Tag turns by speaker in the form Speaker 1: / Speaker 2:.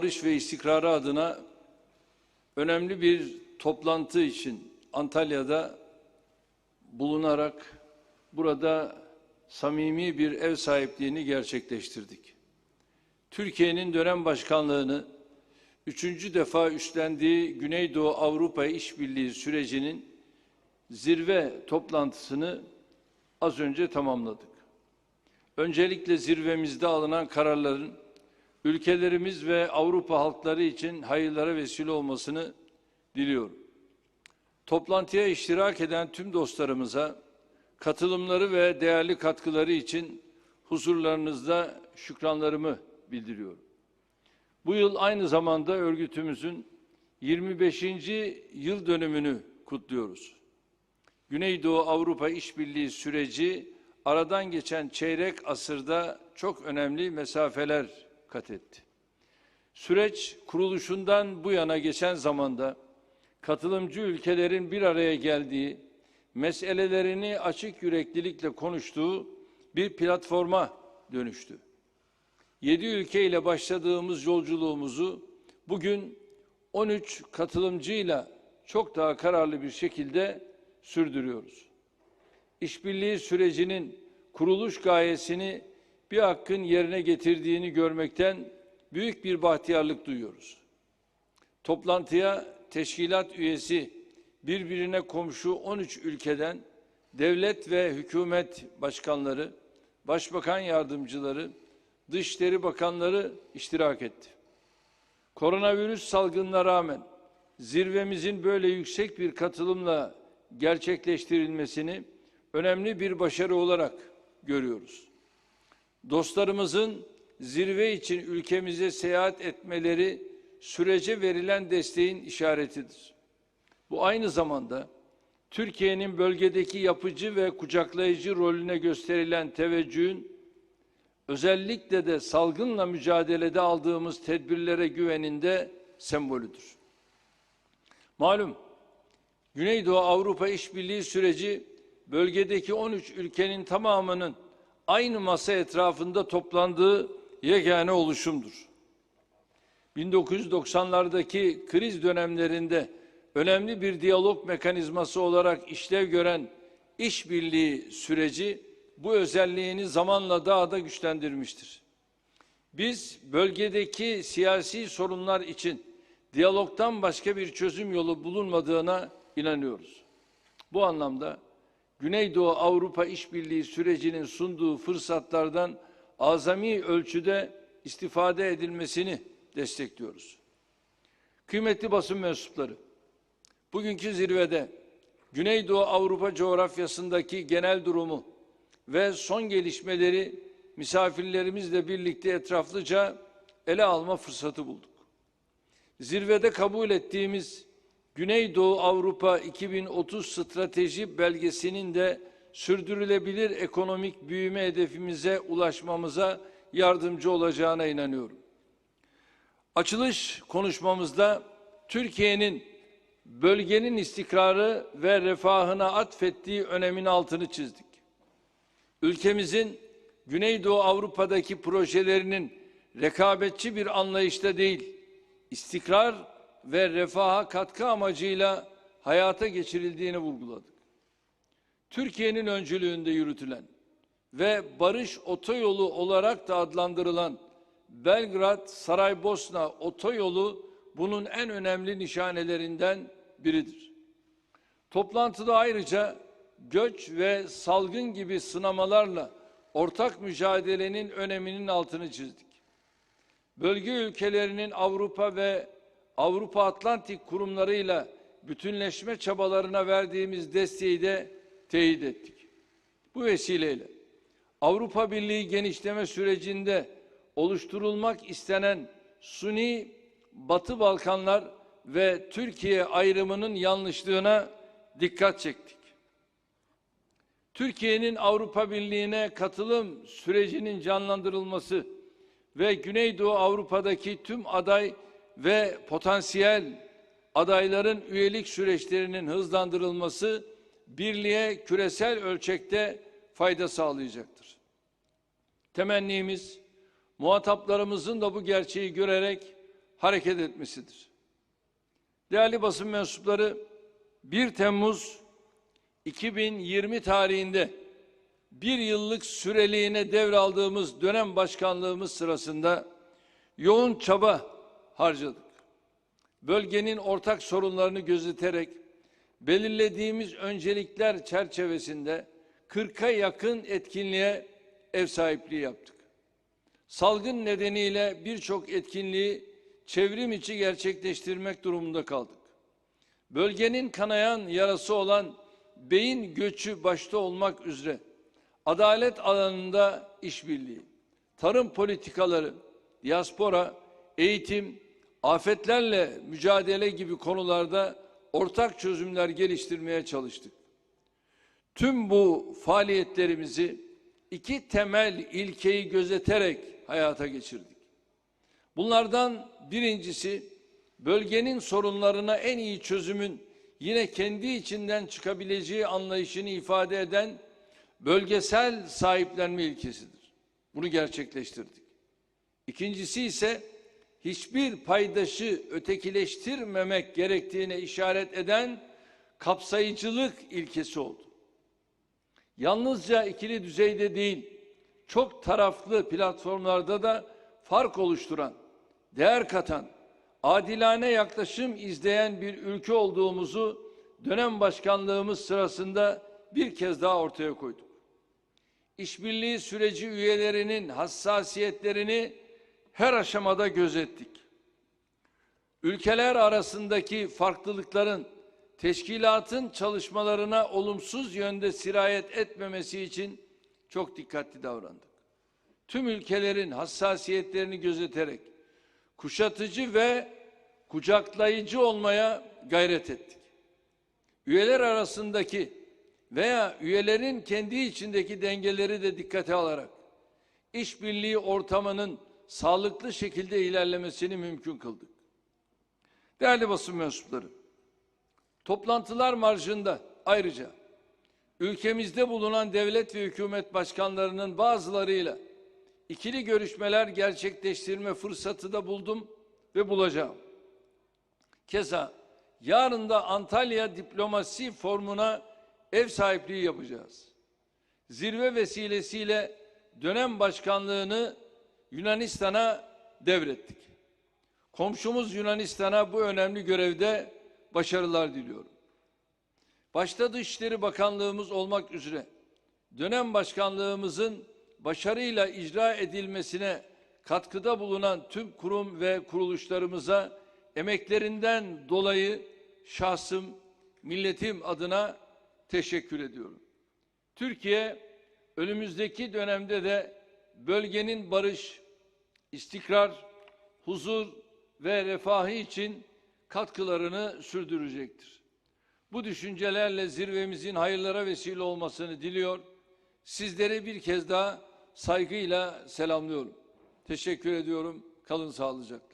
Speaker 1: barış ve istikrarı adına önemli bir toplantı için Antalya'da bulunarak burada samimi bir ev sahipliğini gerçekleştirdik. Türkiye'nin dönem başkanlığını üçüncü defa üstlendiği Güneydoğu Avrupa İşbirliği sürecinin zirve toplantısını az önce tamamladık. Öncelikle zirvemizde alınan kararların ülkelerimiz ve Avrupa halkları için hayırlara vesile olmasını diliyorum. Toplantıya iştirak eden tüm dostlarımıza katılımları ve değerli katkıları için huzurlarınızda şükranlarımı bildiriyorum. Bu yıl aynı zamanda örgütümüzün 25. yıl dönümünü kutluyoruz. Güneydoğu Avrupa İşbirliği süreci aradan geçen çeyrek asırda çok önemli mesafeler kat etti. Süreç kuruluşundan bu yana geçen zamanda katılımcı ülkelerin bir araya geldiği, meselelerini açık yüreklilikle konuştuğu bir platforma dönüştü. Yedi ülke ile başladığımız yolculuğumuzu bugün 13 katılımcıyla çok daha kararlı bir şekilde sürdürüyoruz. İşbirliği sürecinin kuruluş gayesini bir hakkın yerine getirdiğini görmekten büyük bir bahtiyarlık duyuyoruz. Toplantıya teşkilat üyesi birbirine komşu 13 ülkeden devlet ve hükümet başkanları, başbakan yardımcıları, dışişleri bakanları iştirak etti. Koronavirüs salgınına rağmen zirvemizin böyle yüksek bir katılımla gerçekleştirilmesini önemli bir başarı olarak görüyoruz. Dostlarımızın zirve için ülkemize seyahat etmeleri sürece verilen desteğin işaretidir. Bu aynı zamanda Türkiye'nin bölgedeki yapıcı ve kucaklayıcı rolüne gösterilen teveccühün özellikle de salgınla mücadelede aldığımız tedbirlere güveninde sembolüdür. Malum Güneydoğu Avrupa İşbirliği süreci bölgedeki 13 ülkenin tamamının aynı masa etrafında toplandığı yegane oluşumdur. 1990'lardaki kriz dönemlerinde önemli bir diyalog mekanizması olarak işlev gören işbirliği süreci bu özelliğini zamanla daha da güçlendirmiştir. Biz bölgedeki siyasi sorunlar için diyalogtan başka bir çözüm yolu bulunmadığına inanıyoruz. Bu anlamda Güneydoğu Avrupa İşbirliği sürecinin sunduğu fırsatlardan azami ölçüde istifade edilmesini destekliyoruz. Kıymetli basın mensupları, bugünkü zirvede Güneydoğu Avrupa coğrafyasındaki genel durumu ve son gelişmeleri misafirlerimizle birlikte etraflıca ele alma fırsatı bulduk. Zirvede kabul ettiğimiz Güneydoğu Avrupa 2030 strateji belgesinin de sürdürülebilir ekonomik büyüme hedefimize ulaşmamıza yardımcı olacağına inanıyorum. Açılış konuşmamızda Türkiye'nin bölgenin istikrarı ve refahına atfettiği önemin altını çizdik. Ülkemizin Güneydoğu Avrupa'daki projelerinin rekabetçi bir anlayışta değil, istikrar ve refaha katkı amacıyla hayata geçirildiğini vurguladık. Türkiye'nin öncülüğünde yürütülen ve barış otoyolu olarak da adlandırılan Belgrad Saraybosna otoyolu bunun en önemli nişanelerinden biridir. Toplantıda ayrıca göç ve salgın gibi sınamalarla ortak mücadelenin öneminin altını çizdik. Bölge ülkelerinin Avrupa ve Avrupa Atlantik kurumlarıyla bütünleşme çabalarına verdiğimiz desteği de teyit ettik. Bu vesileyle Avrupa Birliği genişleme sürecinde oluşturulmak istenen Suni Batı Balkanlar ve Türkiye ayrımının yanlışlığına dikkat çektik. Türkiye'nin Avrupa Birliği'ne katılım sürecinin canlandırılması ve Güneydoğu Avrupa'daki tüm aday ve potansiyel adayların üyelik süreçlerinin hızlandırılması birliğe küresel ölçekte fayda sağlayacaktır. Temennimiz muhataplarımızın da bu gerçeği görerek hareket etmesidir. Değerli basın mensupları 1 Temmuz 2020 tarihinde bir yıllık süreliğine devraldığımız dönem başkanlığımız sırasında yoğun çaba harcadık. Bölgenin ortak sorunlarını gözeterek belirlediğimiz öncelikler çerçevesinde 40'a yakın etkinliğe ev sahipliği yaptık. Salgın nedeniyle birçok etkinliği çevrim içi gerçekleştirmek durumunda kaldık. Bölgenin kanayan yarası olan beyin göçü başta olmak üzere adalet alanında işbirliği, tarım politikaları, diaspora, eğitim, afetlerle mücadele gibi konularda ortak çözümler geliştirmeye çalıştık. Tüm bu faaliyetlerimizi iki temel ilkeyi gözeterek hayata geçirdik. Bunlardan birincisi bölgenin sorunlarına en iyi çözümün yine kendi içinden çıkabileceği anlayışını ifade eden bölgesel sahiplenme ilkesidir. Bunu gerçekleştirdik. İkincisi ise hiçbir paydaşı ötekileştirmemek gerektiğine işaret eden kapsayıcılık ilkesi oldu. Yalnızca ikili düzeyde değil, çok taraflı platformlarda da fark oluşturan, değer katan, adilane yaklaşım izleyen bir ülke olduğumuzu dönem başkanlığımız sırasında bir kez daha ortaya koyduk. İşbirliği süreci üyelerinin hassasiyetlerini her aşamada gözettik. Ülkeler arasındaki farklılıkların teşkilatın çalışmalarına olumsuz yönde sirayet etmemesi için çok dikkatli davrandık. Tüm ülkelerin hassasiyetlerini gözeterek kuşatıcı ve kucaklayıcı olmaya gayret ettik. Üyeler arasındaki veya üyelerin kendi içindeki dengeleri de dikkate alarak işbirliği ortamının sağlıklı şekilde ilerlemesini mümkün kıldık. Değerli basın mensupları, toplantılar marjında ayrıca ülkemizde bulunan devlet ve hükümet başkanlarının bazılarıyla ikili görüşmeler gerçekleştirme fırsatı da buldum ve bulacağım. Keza yarın da Antalya diplomasi formuna ev sahipliği yapacağız. Zirve vesilesiyle dönem başkanlığını Yunanistan'a devrettik. Komşumuz Yunanistan'a bu önemli görevde başarılar diliyorum. Başta Dışişleri Bakanlığımız olmak üzere dönem başkanlığımızın başarıyla icra edilmesine katkıda bulunan tüm kurum ve kuruluşlarımıza emeklerinden dolayı şahsım, milletim adına teşekkür ediyorum. Türkiye önümüzdeki dönemde de bölgenin barış, istikrar, huzur ve refahı için katkılarını sürdürecektir. Bu düşüncelerle zirvemizin hayırlara vesile olmasını diliyor. Sizleri bir kez daha saygıyla selamlıyorum. Teşekkür ediyorum. Kalın sağlıcakla.